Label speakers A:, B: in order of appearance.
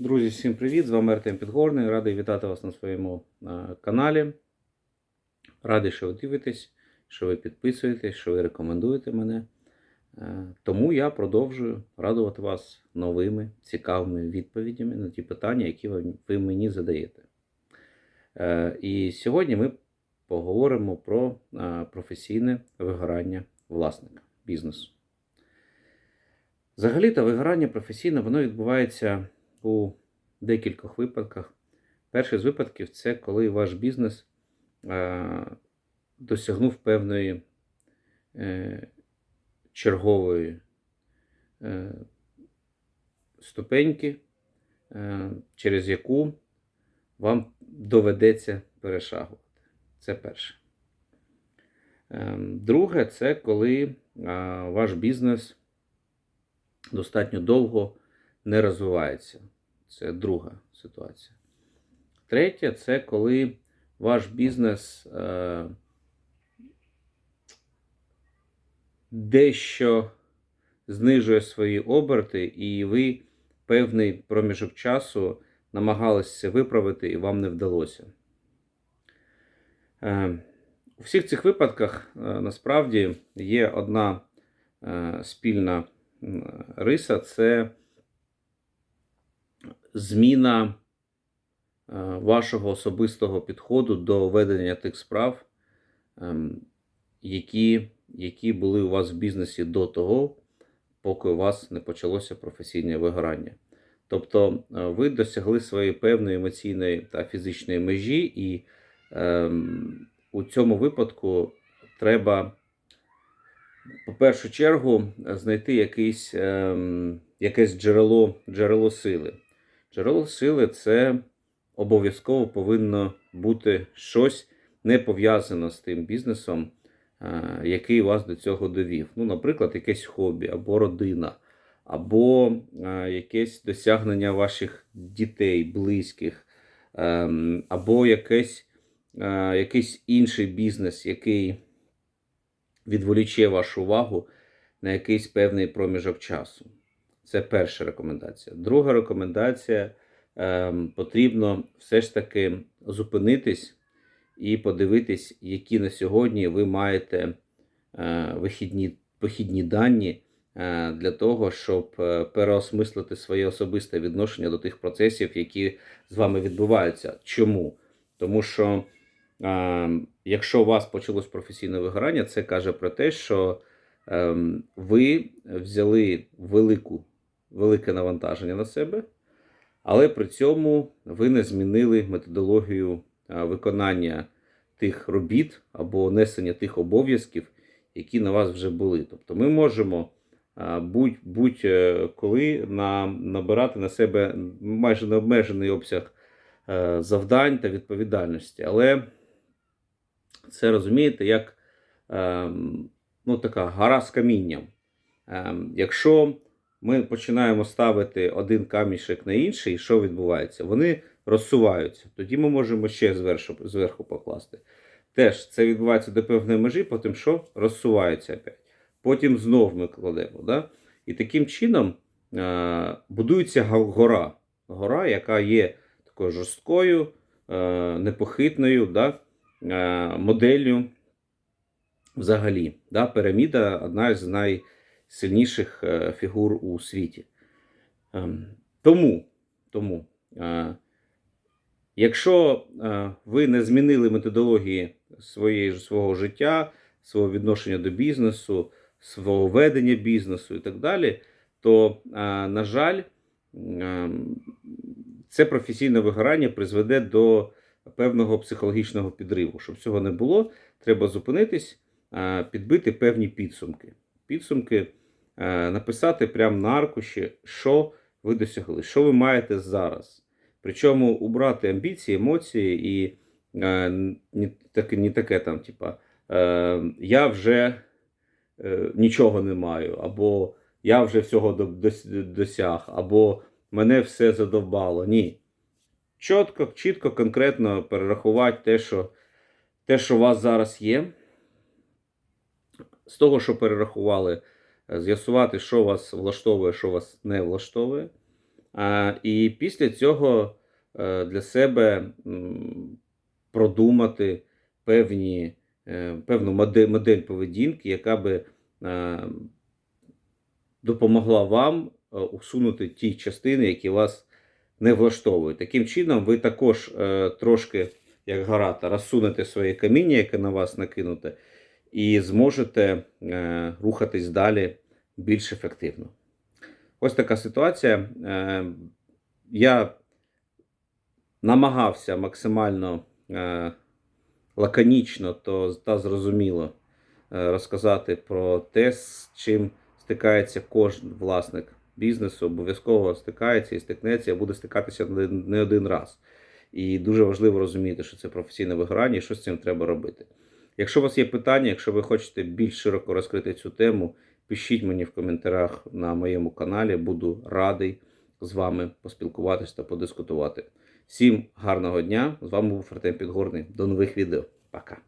A: Друзі, всім привіт! З вами Артем Підгорний. Радий вітати вас на своєму е, каналі. Радий, що ви дивитесь, що ви підписуєтесь, що ви рекомендуєте мене. Е, Тому я продовжую радувати вас новими цікавими відповідями на ті питання, які ви мені задаєте. Е, І сьогодні ми поговоримо про професійне вигорання власника бізнесу. Взагалі-то вигорання професійне воно відбувається у декількох випадках. Перший з випадків це коли ваш бізнес е, досягнув певної е, чергової е, ступеньки, через яку вам доведеться перешагувати. Це перше. Друге, це коли ваш бізнес достатньо довго не розвивається. Це друга ситуація. Третє це коли ваш бізнес е, дещо знижує свої оберти, і ви певний проміжок часу намагалися виправити, і вам не вдалося. Е, у всіх цих випадках е, насправді є одна е, спільна риса це зміна е, вашого особистого підходу до ведення тих справ, ем, які, які були у вас в бізнесі до того, поки у вас не почалося професійне вигорання. Тобто е, ви досягли своєї певної емоційної та фізичної межі, і ем, у цьому випадку треба, по першу чергу, знайти якийсь, ем, якесь джерело, джерело сили. Джерело сили це обов'язково повинно бути щось не пов'язане з тим бізнесом, е, який вас до цього довів. Ну, наприклад, якесь хобі, або родина, або е, якесь досягнення ваших дітей, близьких, ем, або якесь, е, якийсь інший бізнес, який відволіче вашу увагу на якийсь певний проміжок часу. Це перша рекомендація. Друга рекомендація ем, потрібно все ж таки зупинитись і подивитись, які на сьогодні ви маєте е, вихідні, вихідні дані е, для того, щоб е, переосмислити своє особисте відношення до тих процесів, які з вами відбуваються. Чому? Тому що е, якщо у вас почалось професійне вигорання, це каже про те, що ем, ви взяли велику, велике навантаження на себе, але при цьому ви не змінили методологію виконання тих робіт або несення тих обов'язків, які на вас вже були. Тобто ми можемо а, будь, будь-коли на, набирати на себе майже необмежений обсяг е, завдань та відповідальності. Але це розумієте, як ем, ну, така гора з камінням. Ем, Якщо ми починаємо ставити один камішек на інший, і що відбувається? Вони розсуваються. Тоді ми можемо ще зверху, зверху покласти. Теж це відбувається до певної межі, потім що розсувається опять. Потім знов ми кладемо. Да? І таким чином е, будується гора. Гора, яка є такою жорсткою, е, непохитною да? е, моделлю взагалі. Да? Піраміда одна з найсильніших е, фігур у світі. Ем, Тому, тому е, якщо е, ви не змінили методології своєї, свого життя, свого відношення до бізнесу, свого ведення бізнесу і так далі, то, на жаль, ем, це професійне вигорання призведе до певного психологічного підриву. Щоб цього не було, треба зупинитись, підбити певні підсумки. Підсумки е, написати прямо на аркуші, що ви досягли, що ви маєте зараз. Причому убрати амбіції, емоції і е, не таке, не таке там, типа, е, я вже е, нічого не маю, або я вже всього до- дос- досяг, або мене все задовбало. Ні. Чітко, чітко, конкретно перерахувати те, що, те, що у вас зараз є. З того, що перерахували, е, з'ясувати, що вас влаштовує, що вас не влаштовує. І після цього е, для себе продумати певні, е, певну модель, поведінки, яка би допомогла вам усунути ті частини, які вас не влаштовують. Таким чином, ви також трошки, як гарата, розсунете своє каміння, яке на вас накинуте, і зможете е, рухатись далі більш ефективно. Ось така ситуація. Е, я намагався максимально е, лаконічно та зрозуміло розказати про те, з чим стикається кожен власник бізнесу, обов'язково стикається і стикнеться, і буде стикатися не один раз. І дуже важливо розуміти, що це професійне вигорання і що з цим треба робити. Якщо у вас є питання, якщо ви хочете більш широко розкрити цю тему, пишіть мені в коментарях на моєму каналі. Буду радий з вами поспілкуватися та подискутувати. Всім гарного дня! З вами був Артем Підгорний. До нових відео. Пока!